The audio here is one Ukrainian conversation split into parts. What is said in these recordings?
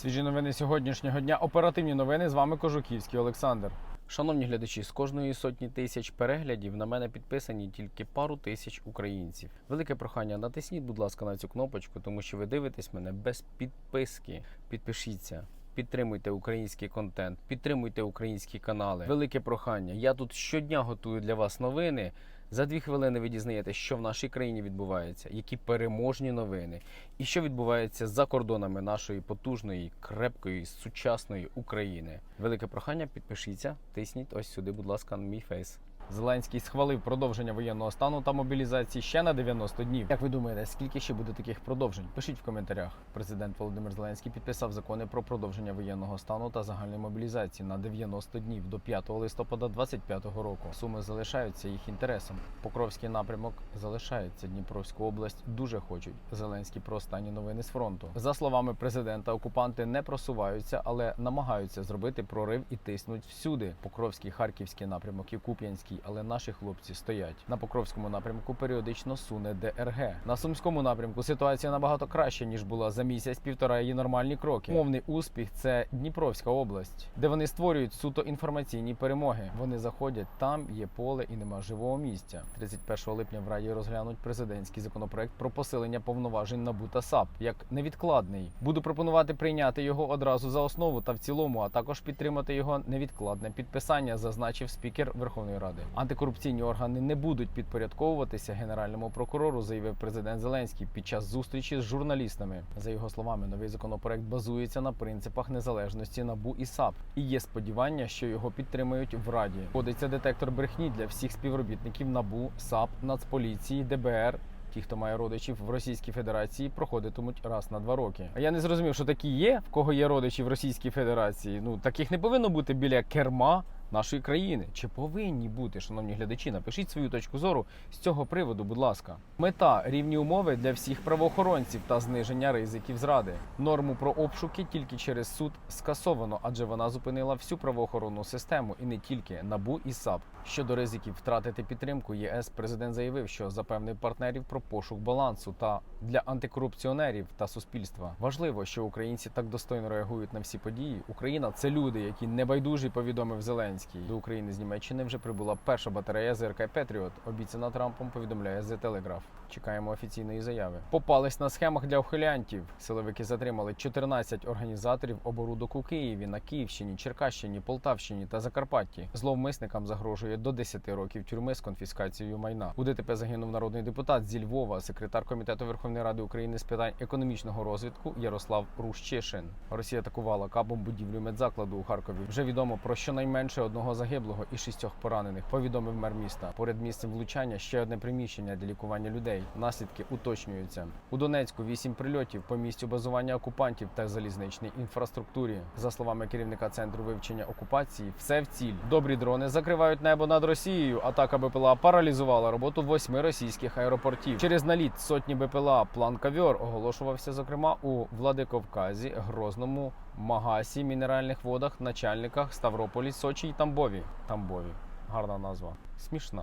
Свіжі новини сьогоднішнього дня. Оперативні новини з вами Кожуківський Олександр. Шановні глядачі, з кожної сотні тисяч переглядів на мене підписані тільки пару тисяч українців. Велике прохання, натисніть, будь ласка, на цю кнопочку, тому що ви дивитесь мене без підписки. Підпишіться. Підтримуйте український контент, підтримуйте українські канали. Велике прохання. Я тут щодня готую для вас новини. За дві хвилини ви дізнаєтесь, що в нашій країні відбувається, які переможні новини, і що відбувається за кордонами нашої потужної, крепкої, сучасної України. Велике прохання, підпишіться, тисніть ось сюди, будь ласка, на мій фейс. Зеленський схвалив продовження воєнного стану та мобілізації ще на 90 днів. Як ви думаєте, скільки ще буде таких продовжень? Пишіть в коментарях. Президент Володимир Зеленський підписав закони про продовження воєнного стану та загальної мобілізації на 90 днів до 5 листопада 2025 року. Суми залишаються їх інтересом. Покровський напрямок залишається. Дніпровську область дуже хочуть. Зеленський про останні новини з фронту. За словами президента, окупанти не просуваються, але намагаються зробити прорив і тиснуть всюди. Покровський, харківський напрямок і Куп'янський, але наші хлопці стоять. На Покровському напрямку періодично суне ДРГ. На сумському напрямку ситуація набагато краща ніж була за місяць-півтора її нормальні кроки. Мовний успіх це Дніпровська область, де вони створюють суто інформаційні перемоги. Вони заходять там, є поле і нема живого місця. 31 липня в Раді розглянуть президентський законопроект про посилення повноважень НАБУ та САП як невідкладний. Буду пропонувати прийняти його одразу за основу та в цілому, а також підтримати його невідкладне підписання, зазначив спікер Верховної Ради. Антикорупційні органи не будуть підпорядковуватися генеральному прокурору, заявив президент Зеленський під час зустрічі з журналістами. За його словами, новий законопроект базується на принципах незалежності НАБУ і САП, і є сподівання, що його підтримають в Раді. Вводиться детектор брехні для всіх співробітників НАБУ, САП, Нацполіції, ДБР. Ті, хто має родичів в Російській Федерації, проходитимуть раз на два роки. А я не зрозумів, що такі є, в кого є родичі в Російській Федерації. Ну таких не повинно бути біля керма нашої країни. Чи повинні бути, шановні глядачі? Напишіть свою точку зору з цього приводу, будь ласка. Мета рівні умови для всіх правоохоронців та зниження ризиків зради. Норму про обшуки тільки через суд скасовано, адже вона зупинила всю правоохоронну систему і не тільки набу і САП. Щодо ризиків втратити підтримку ЄС, президент заявив, що запевнив партнерів про пошук балансу та для антикорупціонерів та суспільства. Важливо, що українці так достойно реагують на всі події. Україна це люди, які небайдужі, повідомив Зеленський. До України з Німеччини вже прибула перша батарея ЗРК Петріот. Обіцяна Трампом повідомляє The Telegraph. Чекаємо офіційної заяви. Попались на схемах для ухилянтів. Силовики затримали 14 організаторів оборудок у Києві, на Київщині, Черкащині, Полтавщині та Закарпатті. Зловмисникам загрожує до 10 років тюрми з конфіскацією майна. У ДТП загинув народний депутат зі Львова, секретар комітету Верховної Ради України з питань економічного розвитку Ярослав Рущишин. Росія атакувала кабом будівлю медзакладу у Харкові. Вже відомо про щонайменше одного загиблого і шістьох поранених. Повідомив мер міста. Поряд місцем влучання ще одне приміщення для лікування людей. Наслідки уточнюються. У Донецьку вісім прильотів по місцю базування окупантів та залізничній інфраструктурі. За словами керівника центру вивчення окупації, все в ціль. Добрі дрони закривають небо над Росією. Атака БПЛА паралізувала роботу восьми російських аеропортів. Через наліт сотні БПЛА план Кавьор оголошувався зокрема у Владикавказі, Грозному, Магасі, Мінеральних водах, начальниках, Ставрополі, Сочі й Тамбові. Тамбові. Гарна назва. Смішна.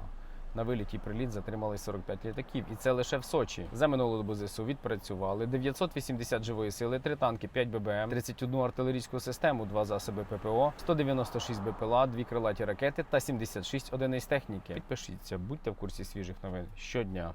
На виліті приліт затримали 45 літаків, і це лише в Сочі. За минулу добу ЗСУ відпрацювали 980 живої сили, 3 танки, 5 ББМ, 31 артилерійську систему, 2 засоби ППО, 196 БПЛА, 2 крилаті ракети та 76 одиниць техніки. Підпишіться, будьте в курсі свіжих новин щодня.